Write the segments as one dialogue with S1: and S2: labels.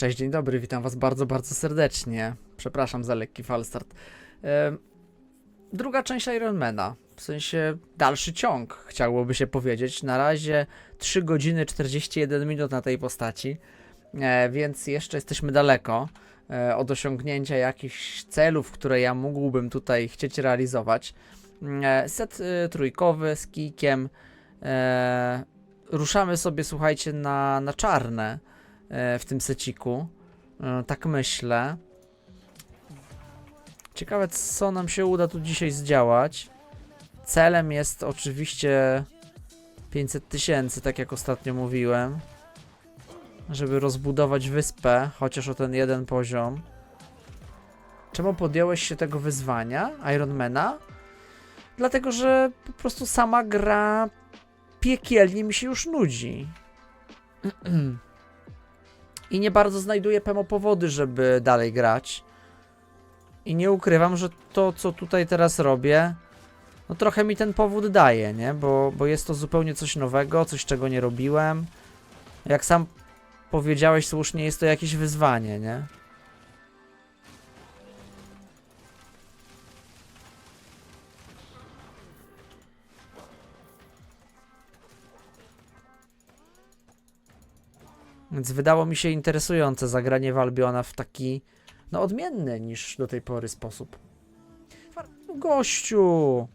S1: Cześć, dzień dobry, witam was bardzo, bardzo serdecznie. Przepraszam za lekki falstart. Druga część Ironmana, w sensie dalszy ciąg, chciałoby się powiedzieć. Na razie 3 godziny 41 minut na tej postaci, e, więc jeszcze jesteśmy daleko e, od osiągnięcia jakichś celów, które ja mógłbym tutaj chcieć realizować. E, set trójkowy z kijkiem. Ruszamy sobie, słuchajcie, na, na czarne w tym seciku. E, Tak myślę. Ciekawe, co nam się uda tu dzisiaj zdziałać. Celem jest oczywiście 500 tysięcy, tak jak ostatnio mówiłem. Żeby rozbudować wyspę, chociaż o ten jeden poziom. Czemu podjąłeś się tego wyzwania, Ironmana? Dlatego, że po prostu sama gra piekielnie mi się już nudzi. I nie bardzo znajduję pemo powody, żeby dalej grać. I nie ukrywam, że to, co tutaj teraz robię, no trochę mi ten powód daje, nie? Bo, bo jest to zupełnie coś nowego, coś czego nie robiłem. Jak sam powiedziałeś słusznie, jest to jakieś wyzwanie, nie? Więc wydało mi się interesujące zagranie Walbiona w taki, no odmienny niż do tej pory sposób. Gościu!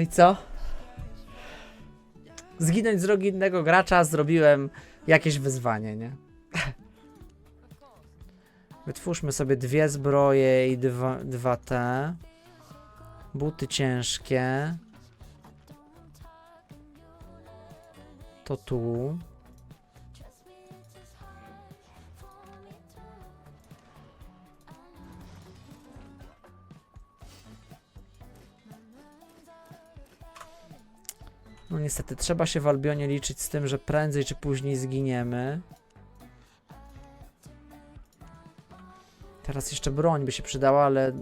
S1: No i co? Zginąć z drogi innego gracza zrobiłem jakieś wyzwanie, nie? Wytwórzmy sobie dwie zbroje i dwa, dwa te. Buty ciężkie. To tu. No niestety, trzeba się w Albionie liczyć z tym, że prędzej czy później zginiemy. Teraz jeszcze broń by się przydała, ale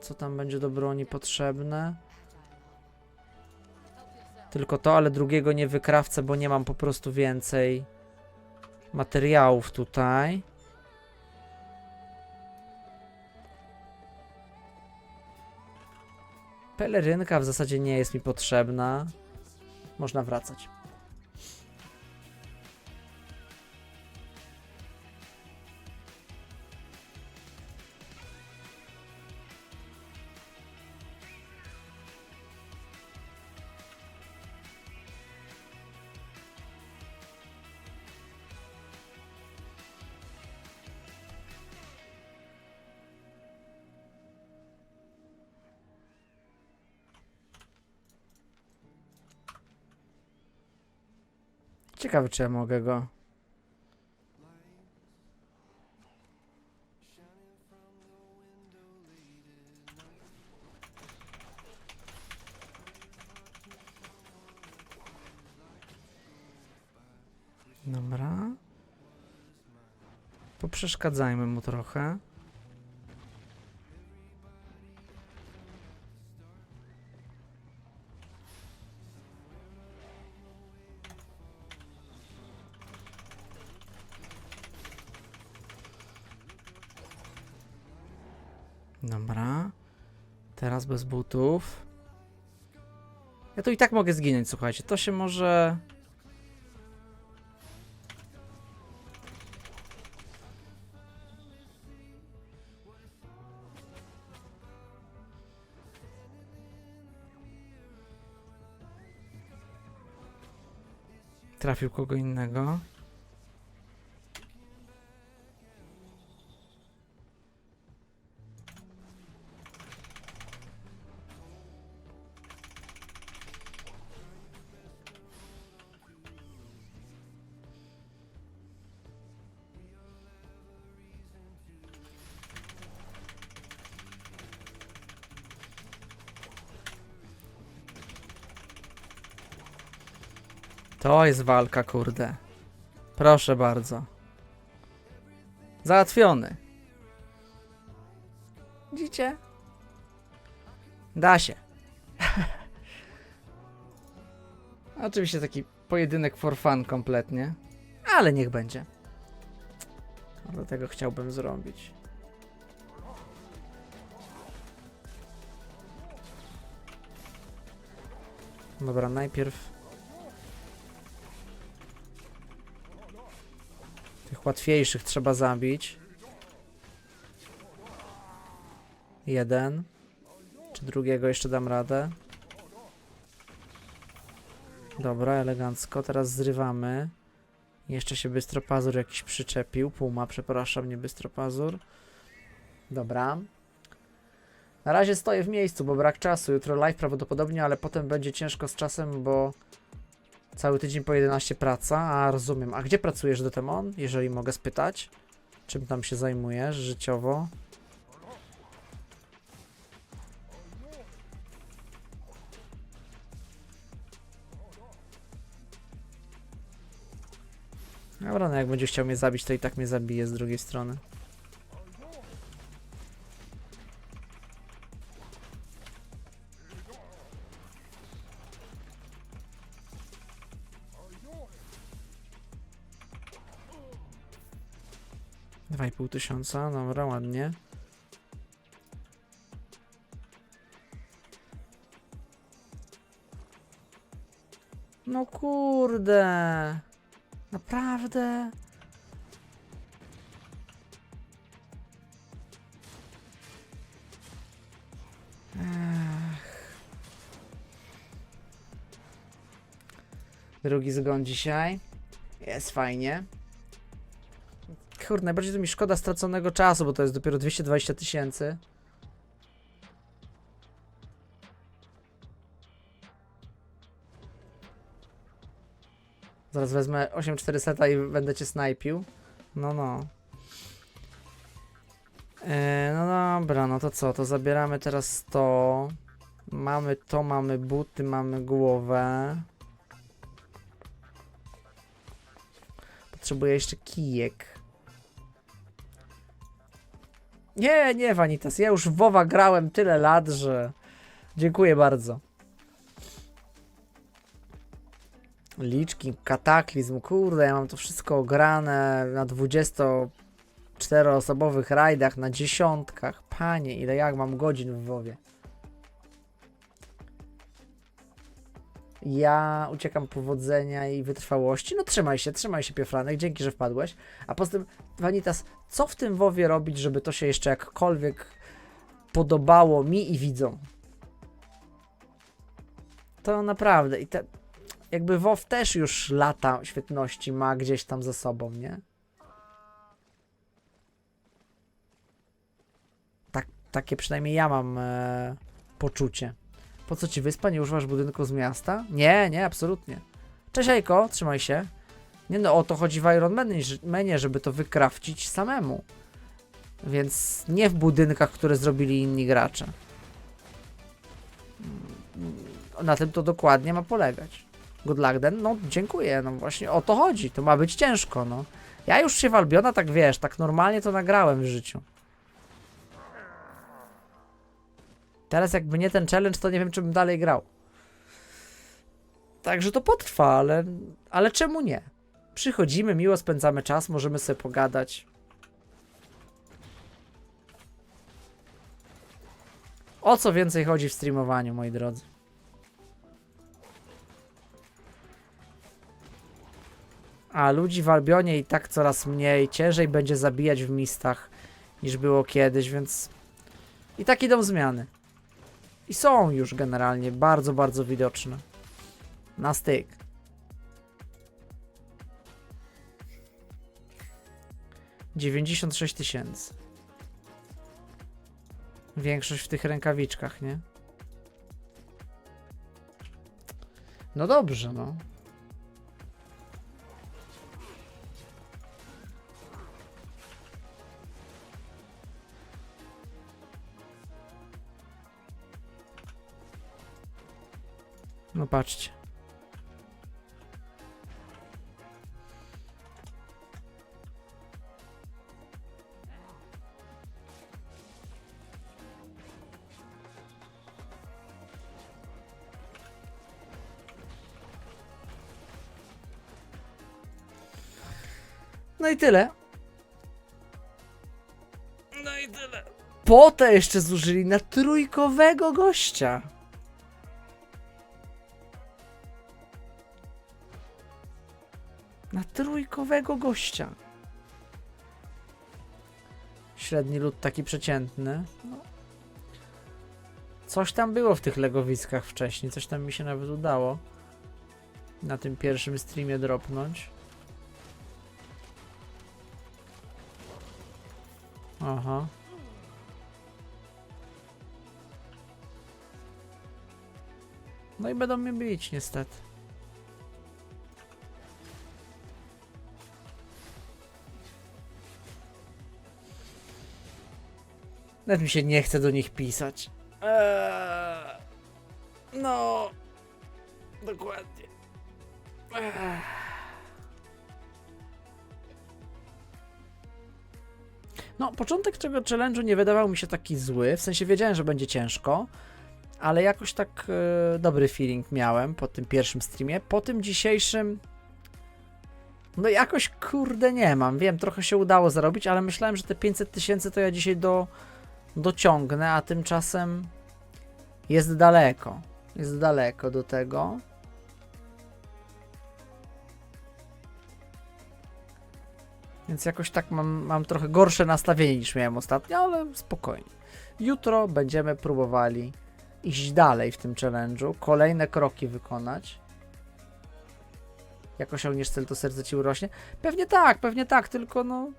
S1: co tam będzie do broni potrzebne? Tylko to, ale drugiego nie wykrawcę, bo nie mam po prostu więcej materiałów tutaj. Pelerynka w zasadzie nie jest mi potrzebna. Można wracać. Ciekawe, czy ja mogę go. Dobra. Poprzeszkadzajmy mu trochę. Teraz bez butów. Ja tu i tak mogę zginąć, słuchajcie. To się może. Trafił kogo innego. To jest walka, kurde. Proszę bardzo. Załatwiony. Widzicie? Da się. Oczywiście taki pojedynek for fun kompletnie. Ale niech będzie. Dlatego chciałbym zrobić. Dobra, najpierw łatwiejszych trzeba zabić. Jeden. Czy drugiego jeszcze dam radę? Dobra, elegancko. Teraz zrywamy. Jeszcze się Bystropazur jakiś przyczepił. Puma, przepraszam, nie Bystropazur. Dobra. Na razie stoję w miejscu, bo brak czasu. Jutro live prawdopodobnie, ale potem będzie ciężko z czasem, bo cały tydzień po 11 praca. A rozumiem. A gdzie pracujesz, Dotemon? Jeżeli mogę spytać. Czym tam się zajmujesz życiowo? Dobra, no jak będzie chciał mnie zabić, to i tak mnie zabije z drugiej strony. Tysiąca, dobra, ładnie. No kurde. Naprawdę? Ech. Drugi zgon dzisiaj. Jest fajnie. Kurde, najbardziej to mi szkoda straconego czasu, bo to jest dopiero 220 tysięcy. Zaraz wezmę 8400 i będę cię snajpił. No, no. E, no dobra, no to co? To zabieramy teraz to. Mamy to, mamy buty, mamy głowę. Potrzebuję jeszcze kijek. Nie, nie, Vanitas. Ja już w WoWa grałem tyle lat, że... Dziękuję bardzo. Liczki, kataklizm, kurde, ja mam to wszystko ograne na 24-osobowych rajdach, na dziesiątkach. Panie, ile jak mam godzin w WoWie. Ja uciekam powodzenia i wytrwałości. No trzymaj się, trzymaj się, Piefranek, dzięki, że wpadłeś. A poza tym, Vanitas, co w tym WoWie robić, żeby to się jeszcze jakkolwiek podobało mi i widzom? To naprawdę, i te, jakby WoW też już lata świetności ma gdzieś tam za sobą, nie? Tak, takie przynajmniej ja mam e, poczucie. Po co ci wyspa? Nie używasz budynku z miasta? Nie, nie, absolutnie. Cześć Ejko, trzymaj się. Nie no, o to chodzi w Iron Manie, żeby to wykrafcić samemu. Więc nie w budynkach, które zrobili inni gracze. Mm, Na tym to dokładnie ma polegać. Good luck then. No, dziękuję. No właśnie o to chodzi. To ma być ciężko, no. Ja już się w Albiona tak wiesz, tak normalnie to nagrałem w życiu. Teraz jakby nie ten challenge, to nie wiem, czy bym dalej grał. Także to potrwa, ale, ale czemu nie? Przychodzimy, miło spędzamy czas, możemy sobie pogadać. O co więcej chodzi w streamowaniu, moi drodzy? A ludzi w Albionie i tak coraz mniej, ciężej będzie zabijać w mistach niż było kiedyś, więc i tak idą zmiany. I są już generalnie bardzo, bardzo widoczne. Na styk. Dziewięćdziesiąt sześć tysięcy. Większość w tych rękawiczkach, nie? No dobrze, no. No patrzcie. No i tyle. No i tyle. Potę jeszcze zużyli na trójkowego gościa. Na trójkowego gościa. Średni lud taki przeciętny. No. Coś tam było w tych legowiskach wcześniej, coś tam mi się nawet udało na tym pierwszym streamie dropnąć. Aha. No i będą mnie bić niestety. Nawet mi się nie chce do nich pisać. Eee, no, dokładnie. Eee. No, początek tego challenge'u nie wydawał mi się taki zły, w sensie wiedziałem, że będzie ciężko, ale jakoś tak e, dobry feeling miałem po tym pierwszym streamie. Po tym dzisiejszym, no jakoś kurde nie mam. Wiem, trochę się udało zarobić, ale myślałem, że te 500 tysięcy to ja dzisiaj do, dociągnę, a tymczasem jest daleko. Jest daleko do tego. Więc jakoś tak mam, mam trochę gorsze nastawienie niż miałem ostatnio, ale spokojnie. Jutro będziemy próbowali iść dalej w tym challenge'u, kolejne kroki wykonać. Jak osiągniesz cel, to serce ci urośnie? Pewnie tak, pewnie tak, tylko no...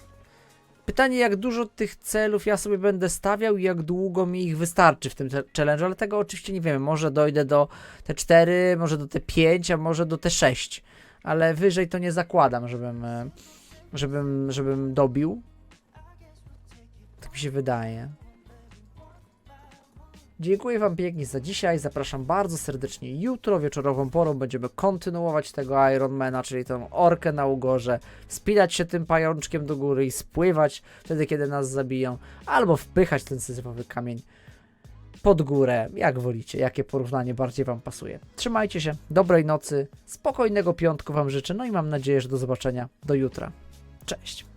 S1: Pytanie, jak dużo tych celów ja sobie będę stawiał i jak długo mi ich wystarczy w tym challenge'u, ale tego oczywiście nie wiemy. Może dojdę do te 4, może do te 5, a może do te 6. Ale wyżej to nie zakładam, żebym, e, żebym, żebym dobił. Tak mi się wydaje. Dziękuję Wam pięknie za dzisiaj. Zapraszam bardzo serdecznie jutro, wieczorową porą. Będziemy kontynuować tego Ironmana, czyli tą orkę na ugorze. Spinać się tym pajączkiem do góry i spływać wtedy, kiedy nas zabiją. Albo wpychać ten syzyfowy kamień pod górę, jak wolicie, jakie porównanie bardziej Wam pasuje. Trzymajcie się, dobrej nocy, spokojnego piątku Wam życzę, no i mam nadzieję, że do zobaczenia do jutra. Cześć.